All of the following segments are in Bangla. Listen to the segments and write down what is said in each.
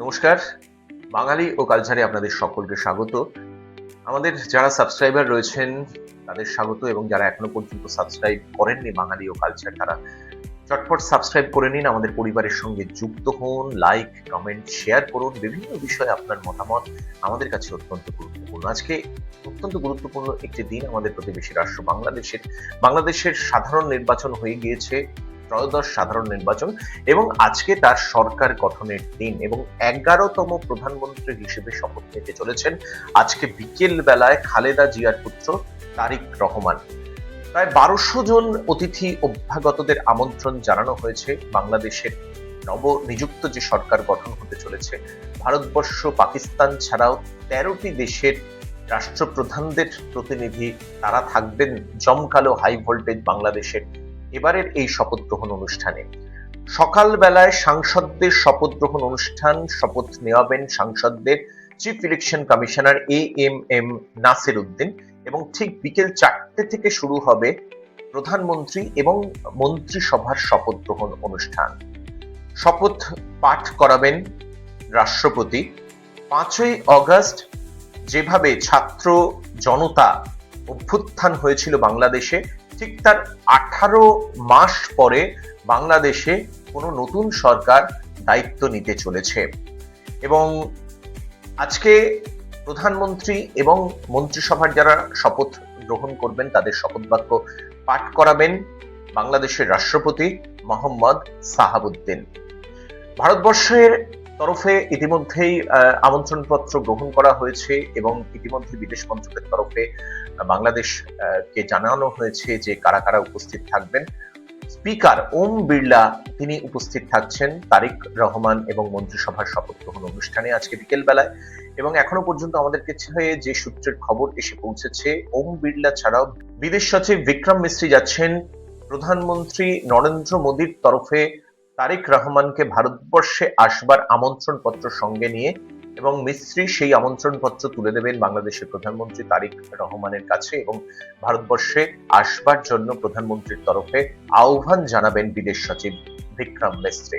নমস্কার। বাঙালি ও কালচারে আপনাদের সকলকে স্বাগত। আমাদের যারা সাবস্ক্রাইবার রয়েছেন, তাদের স্বাগত এবং যারা এখনও পর্যন্ত সাবস্ক্রাইব করেননি বাঙালি ও কালচার, তারা চটপট সাবস্ক্রাইব করে নিন। আমাদের পরিবারের সঙ্গে যুক্ত হন লাইক কমেন্ট শেয়ার করুন। বিভিন্ন বিষয়ে আপনার মতামত আমাদের কাছে অত্যন্ত গুরুত্বপূর্ণ। আজকে অত্যন্ত গুরুত্বপূর্ণ একটি দিন আমাদের প্রতিবেশী রাষ্ট্র বাংলাদেশের। বাংলাদেশের সাধারণ নির্বাচন হয়ে গিয়েছে। ত্রয়োদশ সাধারণ নির্বাচন এবং আজকে তার সরকার গঠনের দিন এবং এগারোতম প্রধানমন্ত্রী হিসেবে শপথ নিতে চলেছেন আজকে বিকেল বেলায় খালেদা জিয়ার পুত্র তারিক রহমান। প্রায় বারোশো জন অতিথি অভ্যাগতদের আমন্ত্রণ জানানো হয়েছে বাংলাদেশের নব নিযুক্ত যে সরকার গঠন হতে চলেছে, ভারতবর্ষ পাকিস্তান ছাড়াও তেরোটি দেশের রাষ্ট্রপ্রধানদের প্রতিনিধি তারা থাকবেন জমকালো হাই ভোল্টেজ বাংলাদেশের এবারের এই শপথ গ্রহণ অনুষ্ঠানে। সকালবেলায় সাংসদদের শপথ গ্রহণ অনুষ্ঠান, শপথ নেওয়াবেন সাংসদদের chief election commissioner A M M Nasir Uddin এবং ঠিক বিকেল চারটে থেকে শুরু হবে প্রধানমন্ত্রী এবং মন্ত্রিসভার শপথ গ্রহণ অনুষ্ঠান। শপথ পাঠ করাবেন রাষ্ট্রপতি। পাঁচই অগস্ট যেভাবে ছাত্র জনতা অভ্যুত্থান হয়েছিল বাংলাদেশে ঠিক তার আঠারো মাস পরে বাংলাদেশে কোনো নতুন সরকার দায়িত্ব নিতে চলেছে। এবং আজকে প্রধানমন্ত্রী এবং মন্ত্রিসভার যারা শপথ গ্রহণ করবেন, তাদের শপথ বাক্য পাঠ করাবেন বাংলাদেশের রাষ্ট্রপতি মোহাম্মদ সাহাবুদ্দিন। ভারতবর্ষের তরফে ইতিমধ্যেই আমন্ত্রণপত্র গ্রহণ করা হয়েছে এবং ইতিমধ্যে বিদেশ মন্ত্রকের তরফে বাংলাদেশ কে জানানো হয়েছে যে কারা কারা উপস্থিত থাকবেন। স্পিকার ওম বিড়লা, তিনি উপস্থিত থাকছেন। তারিক রহমান এবং মন্ত্রিসভার শপথ গ্রহণ অনুষ্ঠানে আজকে বিকেল বেলায় এবং এখনও পর্যন্ত আমাদের কাছে যে সূত্রের খবর এসে পৌঁছেছে, ওম বিড়লা ছাড়াও বিদেশ সচিব বিক্রম মিস্ত্রি যাচ্ছেন। প্রধানমন্ত্রী নরেন্দ্র মোদীর তরফে তারিক রহমানকে ভারতবর্ষে আসবার আমন্ত্রণ পত্র সঙ্গে নিয়ে এবং মিস্ত্রি সেই আমন্ত্রণ পত্র তুলে দেবেন বাংলাদেশের প্রধানমন্ত্রী তারিক রহমানের কাছে এবং ভারতবর্ষে আসবার জন্য প্রধানমন্ত্রীর তরফে আহ্বান জানাবেন বিদেশ সচিব বিক্রম মিস্ত্রি।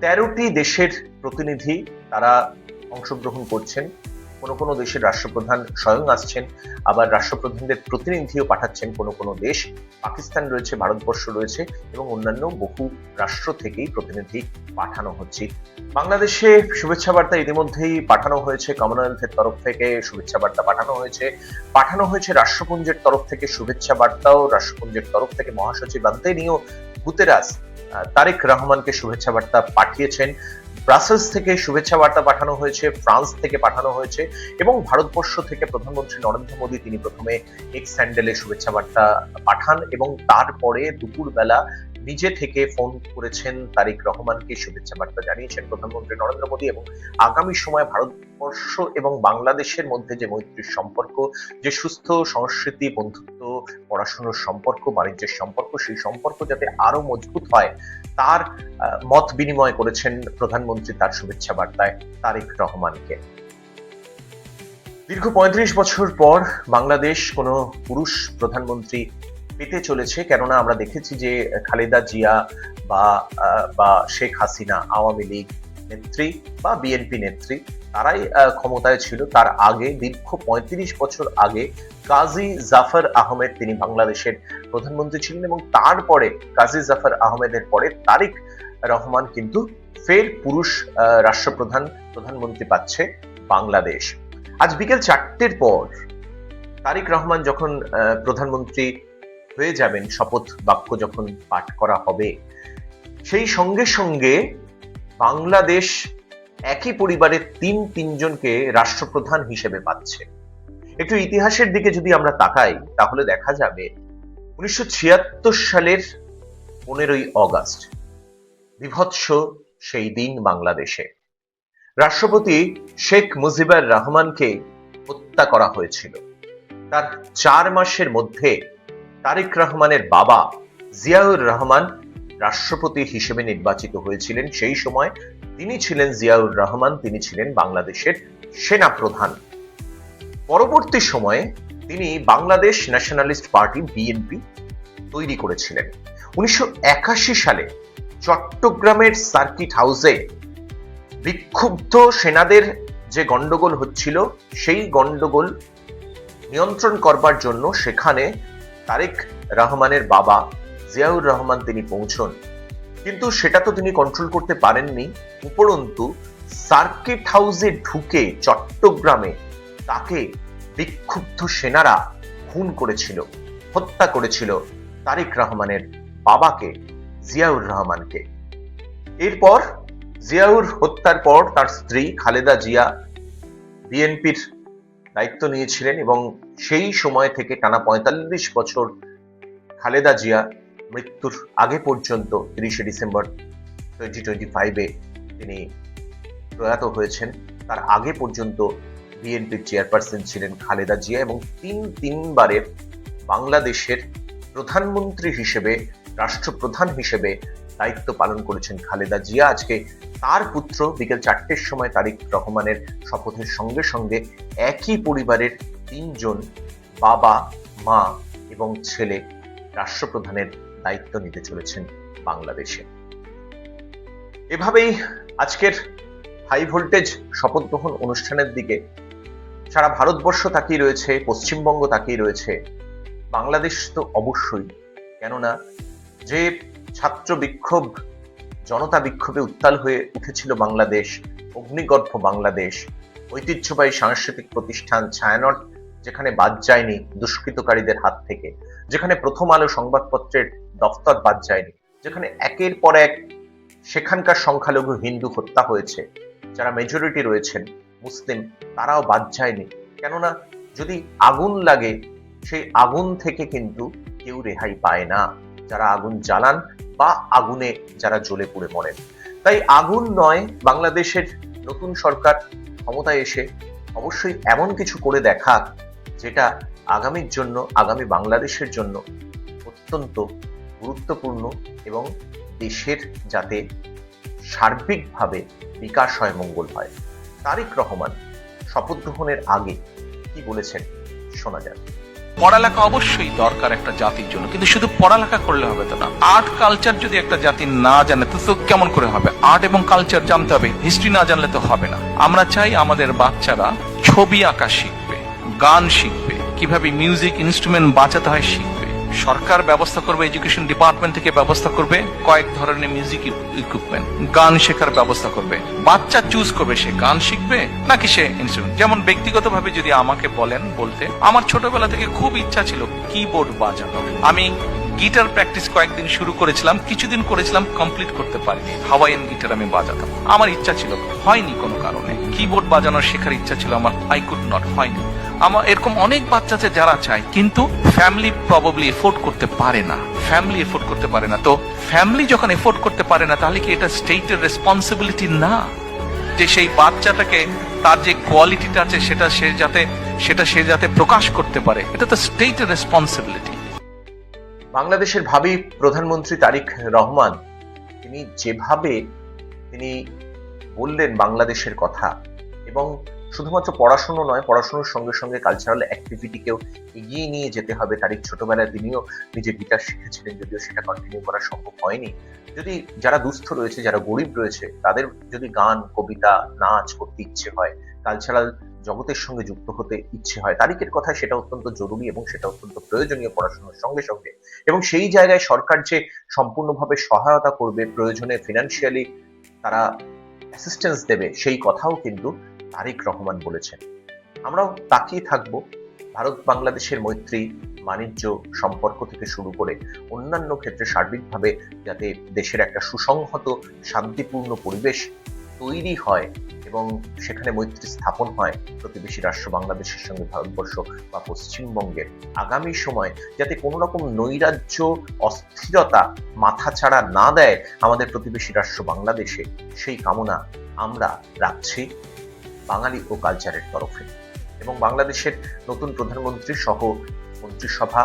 তেরোটি দেশের প্রতিনিধি তারা অংশগ্রহণ করছেন। কোনো কোনো দেশের রাষ্ট্রপ্রধান স্বয়ং আসছেন, আবার রাষ্ট্রপ্রধানদের প্রতিনিধিও পাঠাচ্ছেন কোনো কোনো দেশ। পাকিস্তান রয়েছে, ভারতবর্ষ রয়েছে এবং অন্যান্য বহু রাষ্ট্র থেকেই প্রতিনিধি পাঠানো হচ্ছে। বাংলাদেশে শুভেচ্ছা বার্তা ইতিমধ্যেই পাঠানো হয়েছে, কমনওয়েলথের তরফ থেকে শুভেচ্ছা বার্তা পাঠানো হয়েছে। পাঠানো হয়েছে রাষ্ট্রপুঞ্জের তরফ থেকে শুভেচ্ছা বার্তাও রাষ্ট্রপুঞ্জের তরফ থেকে মহাসচিব আন্তেনিও গুতেরাস তারেক রহমানকে শুভেচ্ছা বার্তা পাঠিয়েছেন। ব্রাসেলস থেকে শুভেচ্ছা বার্তা পাঠানো হয়েছে, ফ্রান্স থেকে পাঠানো হয়েছে এবং ভারতবর্ষ থেকে প্রধানমন্ত্রী নরেন্দ্র মোদী তিনি প্রথমে এক্স স্যান্ডেলে শুভেচ্ছা বার্তা পাঠান এবং তারপরে দুপুরবেলা নিজে থেকে ফোন করেছেন তারিক রহমানকে শুভেচ্ছা বার্তা জানিয়েছেন প্রধানমন্ত্রী নরেন্দ্র মোদী এবং আগামী সময়ে ভারতবর্ষ এবং বাংলাদেশের মধ্যে যে মৈত্রীর সম্পর্ক, যে সুস্থ সংস্কৃতি, বন্ধুত্ব, পড়াশোনার সম্পর্ক, বাণিজ্যের সম্পর্ক, সেই সম্পর্ক যাতে আরও মজবুত হয়, তার মত বিনিময় করেছেন প্রধানমন্ত্রী তার শুভেচ্ছা বার্তায় তারেক রহমানকে। দীর্ঘ পঁয়ত্রিশ বছর পর বাংলাদেশ কোনো পুরুষ প্রধানমন্ত্রী পেতে চলেছে, কেননা আমরা দেখেছি যে খালেদা জিয়া বা বা শেখ হাসিনা, আওয়ামী লীগ নেত্রী বা বিএনপি নেত্রী, তারাই ক্ষমতায় ছিল। তার আগে, দীর্ঘ পঁয়ত্রিশ বছর আগে কাজী জাফর আহমেদ তিনি বাংলাদেশের প্রধানমন্ত্রী ছিলেন এবং তারপরে কাজী জাফর আহমেদের পরে তারিক রহমান কিন্তু ফের পুরুষ রাষ্ট্রপ্রধান, প্রধানমন্ত্রী পাচ্ছে বাংলাদেশ। আজ বিকেল চারটের পর তারিক রহমান যখন প্রধানমন্ত্রী হয়ে যাবেন শপথ বাক্য যখন পাঠ করা হবে। সেই সঙ্গে সঙ্গে বাংলাদেশ একই পরিবারের তিন তিনজনকে রাষ্ট্রপ্রধান হিসেবে পাচ্ছে। একটু ইতিহাসের দিকে যদি আমরা তাকাই, তাহলে দেখা যাবে উনিশশো ছিয়াত্তর সালের পনেরোই অগাস্ট বিভৎস সেই দিন বাংলাদেশে। রাষ্ট্রপতি শেখ মুজিবুর রহমানকে হত্যা করা হয়েছিল। তার চার মাসের মধ্যে তারেক রহমানের বাবা জিয়াউর রহমান রাষ্ট্রপতি হিসেবে নির্বাচিত হয়েছিলেন। সেই সময় তিনি ছিলেন জিয়াউর রহমান, তিনি ছিলেন বাংলাদেশের সেনা প্রধান পরবর্তী সময়ে তিনি বাংলাদেশ ন্যাশনালিস্ট পার্টি, বিএনপি, তৈরি করেছিলেন। উনিশশো একাশি সালে চট্টগ্রামের সার্কিট হাউসে বিক্ষুব্ধ সেনাদের যে গন্ডগোল হচ্ছিল, সেই গন্ডগোল নিয়ন্ত্রণ করবার জন্য সেখানে তারেক রহমানের বাবা জিয়াউর রহমান তিনি পৌঁছন। কিন্তু সেটা তো তিনি কন্ট্রোল করতে পারেননি। উপরন্তু সার্কিট হাউসে ঢুকে চট্টগ্রামে তাকে বিক্ষুব্ধ সেনারা খুন করেছিল, হত্যা করেছিল তারেক রহমানের বাবাকে, জিয়াউর রহমানকে। এরপর জিয়াউর হত্যার পর তার স্ত্রী খালেদা জিয়া, বিএনপির দায়িত্ব নিয়েছিলেন এবং সেই সময় থেকে টানা পঁয়তাল্লিশ বছর খালেদা জিয়া মৃত্যুর আগে পর্যন্ত তিরিশে ডিসেম্বর টোয়েন্টি টোয়েন্টি ফাইভে তিনি প্রয়াত হয়েছেন। তার আগে পর্যন্ত বিএনপির চেয়ারপারসন ছিলেন খালেদা জিয়া এবং তিন তিনবারের বাংলাদেশের প্রধানমন্ত্রী হিসেবে, রাষ্ট্রপ্রধান হিসেবে দায়িত্ব পালন করেছেন খালেদা জিয়া। আজকে তার পুত্র বিকেল চারটের সময় তারিক রহমানের শপথের সঙ্গে সঙ্গে একই পরিবারের তিনজন বাবা, মা এবং ছেলে রাষ্ট্রপ্রধানের দায়িত্ব নিতে চলেছেন বাংলাদেশে। এভাবেই আজকের হাই ভোল্টেজ শপথ গ্রহণ অনুষ্ঠানের দিকে সারা ভারতবর্ষ তাকিয়ে রয়েছে, পশ্চিমবঙ্গ তাকিয়ে রয়েছে। বাংলাদেশ তো অবশ্যই, কেননা যে ছাত্র বিক্ষোভ, জনতা বিক্ষোভে উত্তাল হয়ে উঠেছিল বাংলাদেশ, অগ্নিগর্ভ বাংলাদেশ। ঐতিহ্যবাহী সাংস্কৃতিক প্রতিষ্ঠান ছায়ানট, যেখানে বাদ যায়নি দুষ্কৃতকারীদের হাত থেকে, যেখানে প্রথম আলো সংবাদপত্রের দফতর বাদ যায়নি, যেখানে একের পর এক সেখানকার সংখ্যালঘু হিন্দু হত্যা হয়েছে, যারা মেজরিটি রয়েছেন, মুসলিম তারাও বাদ যায়নি। কেননা যদি আগুন লাগে, সেই আগুন থেকে কিন্তু কেউ রেহাই পায় না। যারা আগুন জ্বালান বা আগুনে যারা জ্বলে পুড়ে মরেন। তাই আগুন নয়, বাংলাদেশের নতুন সরকার ক্ষমতায় এসে অবশ্যই এমন কিছু করে দেখা যেটা আগামীর জন্য, আগামী বাংলাদেশের জন্য অত্যন্ত গুরুত্বপূর্ণ এবং দেশের যাতে সার্বিকভাবে বিকাশ হয়, মঙ্গল হয়। তারিক রহমান শপথ গ্রহণের আগে কি বলেছেন শোনা যাক। পড়ালেখা অবশ্যই দরকার একটা জাতির জন্য, কিন্তু শুধু পড়ালেখা করলে হবে তো না। আর্ট কালচার যদি একটা জাতি না জানে, তো কেমন করে হবে? আর্ট এবং কালচার জানতে হবে হিস্ট্রি না জানলে তো হবে না। আমরা চাই আমাদের বাচ্চারা ছবি আঁকা শিখবে, গান শিখবে, কীভাবে মিউজিক ইনস্ট্রুমেন্ট বাঁচাতে হয় শিখবে। সরকার ব্যবস্থা করবে, এডুকেশন ডিপার্টমেন্ট থেকে ব্যবস্থা করবে, কয়েক ধরনের মিউজিক ইকুইপমেন্ট গান শেখার ব্যবস্থা করবে। বাচ্চা চুজ করবে, সে গান শিখবে নাকি সে ইনস্ট্রুমেন্ট যেমন ব্যক্তিগতভাবে যদি আমাকে বলেন, বলতে, আমার ছোটবেলা থেকে খুব ইচ্ছা ছিল কিবোর্ড বাজানো। আমি গিটার প্র্যাকটিস কয়েকদিন শুরু করেছিলাম, কিছুদিন করেছিলাম কমপ্লিট করতে পারিনি। হাওয়াইয়ান গিটার আমি বাজাতাম। আমার ইচ্ছা ছিল, হয়নি কোনো কারণে। কিবোর্ড বাজানোর শেখার ইচ্ছা ছিল আমার আই কুড নট হয়নি আমার এরকম অনেক বাচ্চা আছে যারা চায়, কিন্তু ফ্যামিলি প্রবাবলি এফোর্ড করতে পারে না। ফ্যামিলি এফোর্ড করতে পারে না। তো ফ্যামিলি যখন এফোর্ড করতে পারে না, তাহলে কি এটা স্টেটের রেসপন্সিবিলিটি না? যে সেই বাচ্চাটাকে তার যে কোয়ালিটিটা আছে, সেটা সে যাতে, সেটা সে যাতে প্রকাশ করতে পারে। এটা তো স্টেটের রেসপন্সিবিলিটি বাংলাদেশের ভাবি প্রধানমন্ত্রী তারিক রহমান, তিনি যেভাবে তিনি বললেন বাংলাদেশের কথা এবং শুধুমাত্র পড়াশুনো নয়, পড়াশুনোর সঙ্গে সঙ্গে কালচারাল অ্যাক্টিভিটিকেও এগিয়ে নিয়ে যেতে হবে। তারিক ছোটবেলায় তিনিও নিজে গিটার শিখেছিলেন, যদিও সেটা কন্টিনিউ করা সম্ভব হয়নি। যদি যারা দুস্থ রয়েছে, যারা গরিব রয়েছে, তাদের যদি গান, কবিতা, নাচ করতে ইচ্ছে হয় কালচারাল জগতের সঙ্গে যুক্ত হতে ইচ্ছে হয়, তারিখের কথা সেটা অত্যন্ত জরুরি এবং সেটা অত্যন্ত প্রয়োজনীয় পড়াশোনার সঙ্গে সঙ্গে। এবং সেই জায়গায় সরকার যে সম্পূর্ণভাবে সহায়তা করবে, প্রয়োজনে ফিনান্সিয়ালি তারা অ্যাসিস্ট্যান্স দেবে, সেই কথাও কিন্তু তারিক রহমান বলেছেন, আমরাও তাকিয়ে থাকব ভারত বাংলাদেশের মৈত্রী, বাণিজ্য, সম্পর্ক থেকে শুরু করে অন্যান্য ক্ষেত্রে সার্বিকভাবে যাতে দেশের একটা সুসংহত, শান্তিপূর্ণ পরিবেশ তৈরি হয় এবং সেখানে মৈত্রী স্থাপন হয় প্রতিবেশী রাষ্ট্র বাংলাদেশের সঙ্গে ভারতবর্ষ বা পশ্চিমবঙ্গের আগামী সময়, যাতে কোনো রকম নৈরাজ্য, অস্থিরতা মাথাছাড়া না দেয় আমাদের প্রতিবেশী রাষ্ট্র বাংলাদেশে, সেই কামনা আমরা রাখছি। বাঙালি ও কালচারের তরফে। এবং বাংলাদেশের নতুন প্রধানমন্ত্রী সহ মন্ত্রিসভা,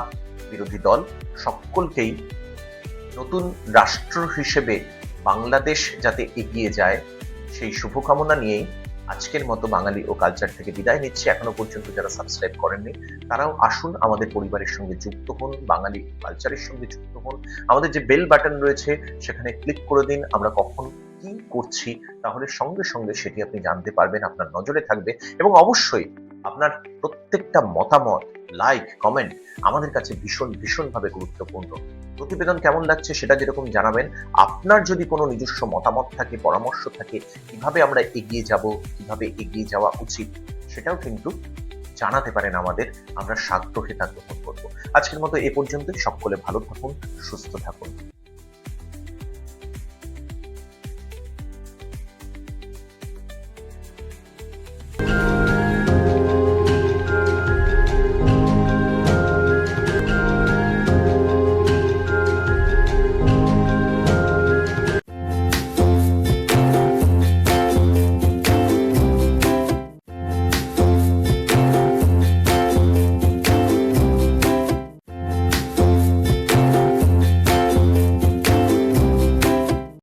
বিরোধী দল সকলকেই নতুন রাষ্ট্র হিসেবে বাংলাদেশ যাতে এগিয়ে যায়, সেই শুভকামনা নিয়েই আজকের মতো বাঙালি ও কালচার থেকে বিদায় নিচ্ছি। এখনও পর্যন্ত যারা সাবস্ক্রাইব করেননি, তারাও আসুন আমাদের পরিবারের সঙ্গে যুক্ত হন, বাঙালি কালচারের সঙ্গে যুক্ত হন। আমাদের যে বেল বাটন রয়েছে, সেখানে ক্লিক করে দিন। আমরা কখন কি করছি, তাহলে সঙ্গে সঙ্গে সেটি আপনি জানতে পারবেন, আপনার নজরে থাকবে এবং অবশ্যই আপনার প্রত্যেকটা মতামত লাইক কমেন্ট আমাদের কাছে ভীষণ, ভীষণভাবে গুরুত্বপূর্ণ। প্রতিবেদন কেমন লাগছে সেটা যেরকম জানাবেন, আপনার যদি কোনো নিজস্ব মতামত থাকে, পরামর্শ থাকে, কীভাবে আমরা এগিয়ে যাব, কীভাবে এগিয়ে যাওয়া উচিত, সেটাও কিন্তু জানাতে পারেন আমাদের, আমরা সাগ্রহে তা গ্রহণ করব। আজকের মতো এ পর্যন্তই, সকলে ভালো থাকুন, সুস্থ থাকুন।